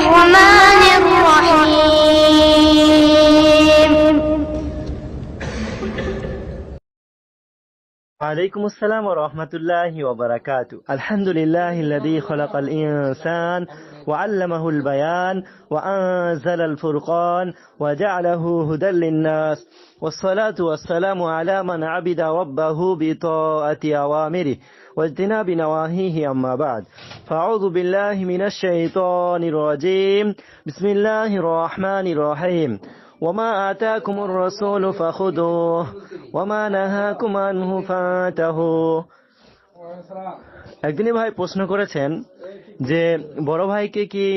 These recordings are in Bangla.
我们。وعليكم السلام ورحمة الله وبركاته. الحمد لله الذي خلق الإنسان وعلمه البيان وأنزل الفرقان وجعله هدى للناس. والصلاة والسلام على من عبد ربه بطاعة أوامره واجتناب نواهيه. أما بعد فأعوذ بالله من الشيطان الرجيم. بسم الله الرحمن الرحيم. وما آتاكم الرسول فخذوه وما نهاكم عنه فانتهوا একদিনই ভাই প্রশ্ন করেছেন যে বড় ভাইকে কি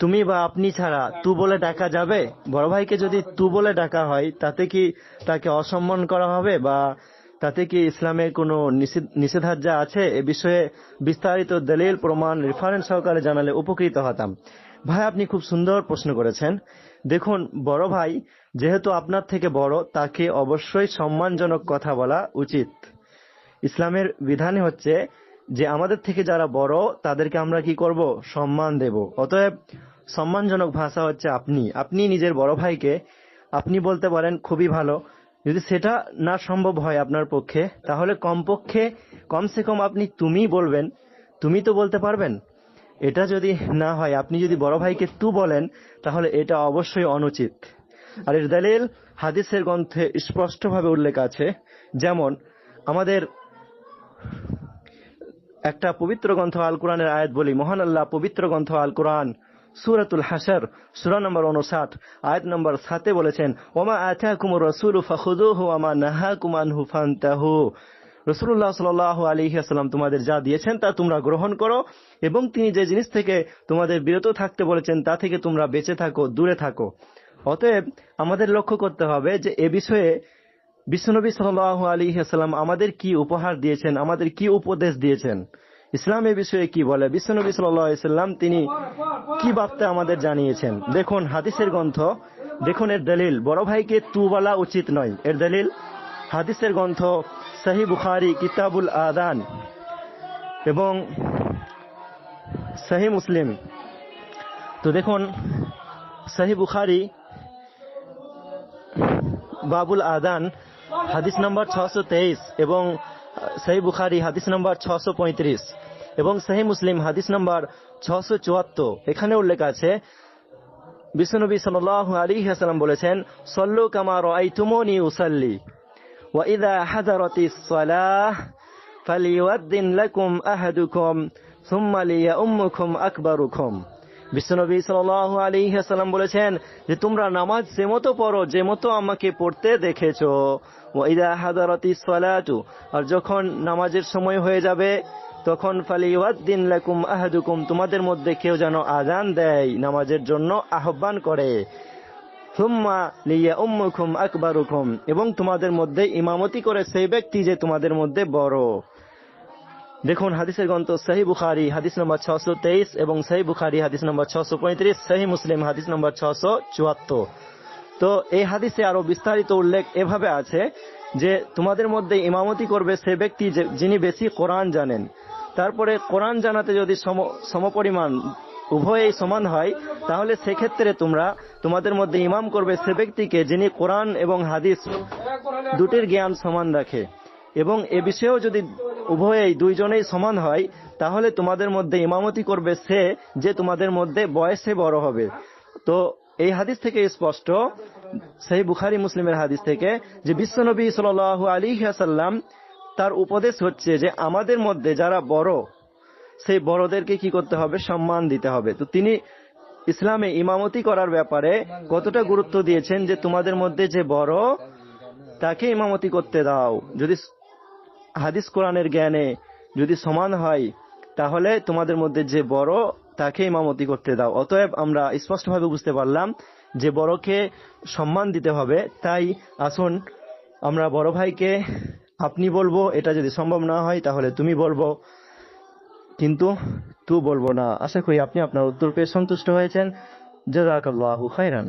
তুমি বা আপনি ছাড়া তু বলে ডাকা যাবে বড় ভাইকে যদি তু বলে ডাকা হয় তাতে কি তাকে অসম্মান করা হবে বা তাতে কি ইসলামের কোনো নিষেধ- নিষেধাজ্ঞা আছে এ বিষয়ে বিস্তারিত দলিল প্রমাণ রেফারেন্স সহকারে জানালে উপকৃত হতাম ভাই, আপনি খুব সুন্দর প্রশ্ন করেছেন। দেখুন, বড় ভাই, যেহেতু আপনার থেকে বড়, তাকে অবশ্যই সম্মানজনক কথা বলা উচিত। ইসলামের বিধানই হচ্ছে যে, আমাদের থেকে যারা বড়, তাদেরকে আমরা কি করব? সম্মান দেব। অতএব, সম্মানজনক ভাষা হচ্ছে আপনি। আপনি নিজের বড় ভাইকে, আপনি বলতে পারেন, খুবই ভালো। যদি সেটা না সম্ভব হয় আপনার পক্ষে, তাহলে কমপক্ষে কমসে কম আপনি তুমি বলবেন। তুমি তো বলতে পারবেন। এটা যদি না হয়, আপনি যদি বড় ভাইকে তু বলেন, তাহলে এটা অবশ্যই অনুচিত। আর এর দলিল হাদিসের গ্রন্থে স্পষ্টভাবে উল্লেখ আছে, যেমন, আমাদের একটা পবিত্র গ্রন্থ আল কোরআনের আয়াত বলি, মহান আল্লাহ পবিত্র গ্রন্থ আল কোরআন সুরাতুল হাসার সুরা নম্বর উনষাট আয়াত নম্বর সাতে বলেছেন, ওমা আথা কুমুর রসুল ফাখুদুহু আমা নাহা কুমানহু ফান্তাহু। রসুল্লাহ সাল আলী আসসালাম তোমাদের যা দিয়েছেন তা তোমরা গ্রহণ করো, এবং তিনি যে জিনিস থেকে তোমাদের বিরত থাকতে বলেছেন তা থেকে তোমরা বেঁচে থাকো, দূরে থাকো। অতএব আমাদের লক্ষ্য করতে হবে যে এ বিষয়ে বিশ্বনবী সাল আলী আসসালাম আমাদের কি উপহার দিয়েছেন, আমাদের কি উপদেশ দিয়েছেন। ইসলাম এ বিষয়ে কি বলে? বিশ্বনবী সাল্লাম তিনি কি বার্তা আমাদের জানিয়েছেন? দেখুন, হাদিসের গ্রন্থ, দেখুন এর দলিল। বড় ভাইকে তু বলা উচিত নয়। এর দলিল, হাদিসের গ্রন্থ সাহি বুখারি কিতাবুল আদান এবং সাহি মুসলিম তো দেখুন সাহি বুখারি বাবুল আদান হাদিস নম্বর ছশো তেইশ এবং সহি বুখারি হাদিস নম্বর ছশো পঁয়ত্রিশ এবং সহি মুসলিম হাদিস নম্বর ছশো চুয়াত্তর। এখানে উল্লেখ আছে, বিশ্বনবী সাল আলী হাসালাম বলেছেন, সল্লু কামার আইতুমনি উসাল্লি। وإذا حضرت الصلاة فليؤذن لكم أحدكم ثم ليؤمكم أكبركم বিশ্বনবী সাল আলী সাল্লাম বলেছেন যে তোমরা নামাজ যে মতো পড়ো যে মতো আমাকে পড়তে দেখেছ ওইদা হাদারতি সালাতু আর যখন নামাজের সময় হয়ে যাবে তখন ফালিওয়াদ্দিন লাকুম আহাদুকুম তোমাদের মধ্যে কেউ যেন আজান দেয় নামাজের জন্য আহ্বান করে লিয়া আকবারুকুম এবং তোমাদের মধ্যে ইমামতি করে সেই ব্যক্তি যে তোমাদের মধ্যে বড়। দেখুন, হাদিসের গ্রন্থ সহি বুখারি, হাদিস নম্বর ছশো তেইশ এবং সহি বুখারি, হাদিস নম্বর ছশো পঁয়ত্রিশ, সহি মুসলিম, হাদিস নম্বর ছশো চুয়াত্তর। তো এই হাদিসে আরও বিস্তারিত উল্লেখ এভাবে আছে যে তোমাদের মধ্যে ইমামতি করবে সে ব্যক্তি যিনি বেশি কোরআন জানেন। তারপরে কোরআন জানাতে যদি সম সমপরিমাণ উভয়ই সমান হয়, তাহলে সেক্ষেত্রে তোমরা তোমাদের মধ্যে ইমাম করবে সে ব্যক্তিকে যিনি কোরআন এবং হাদিস দুটির জ্ঞান সমান রাখে। এবং এ বিষয়েও যদি উভয়েই দুইজনেই সমান হয়, তাহলে তোমাদের মধ্যে ইমামতি করবে সে যে তোমাদের মধ্যে বয়সে বড় হবে। তো এই হাদিস থেকে স্পষ্ট, সেই বুখারি মুসলিমের হাদিস থেকে, যে বিশ্বনবী সাল আলী সাল্লাম তার উপদেশ হচ্ছে যে আমাদের মধ্যে যারা বড় সেই বড়দেরকে কি করতে হবে? সম্মান দিতে হবে। তো তিনি ইসলামে ইমামতি করার ব্যাপারে কতটা গুরুত্ব দিয়েছেন যে তোমাদের মধ্যে যে বড়, তাকে ইমামতি করতে দাও। যদি হাদিস কোরআনের জ্ঞানে যদি সমান হয়, তাহলে তোমাদের মধ্যে যে বড়, তাকে ইমামতি করতে দাও। অতএব আমরা স্পষ্টভাবে বুঝতে পারলাম যে বড়কে সম্মান দিতে হবে। তাই আসুন, আমরা বড় ভাইকে আপনি বলব, এটা যদি সম্ভব না হয় তাহলে তুমি বলব। কিন্তু তু বলব না। আশা করি আপনি আপনার উত্তর পেয়ে সন্তুষ্ট হয়েছেন। জাজাকাল্লাহু খাইরান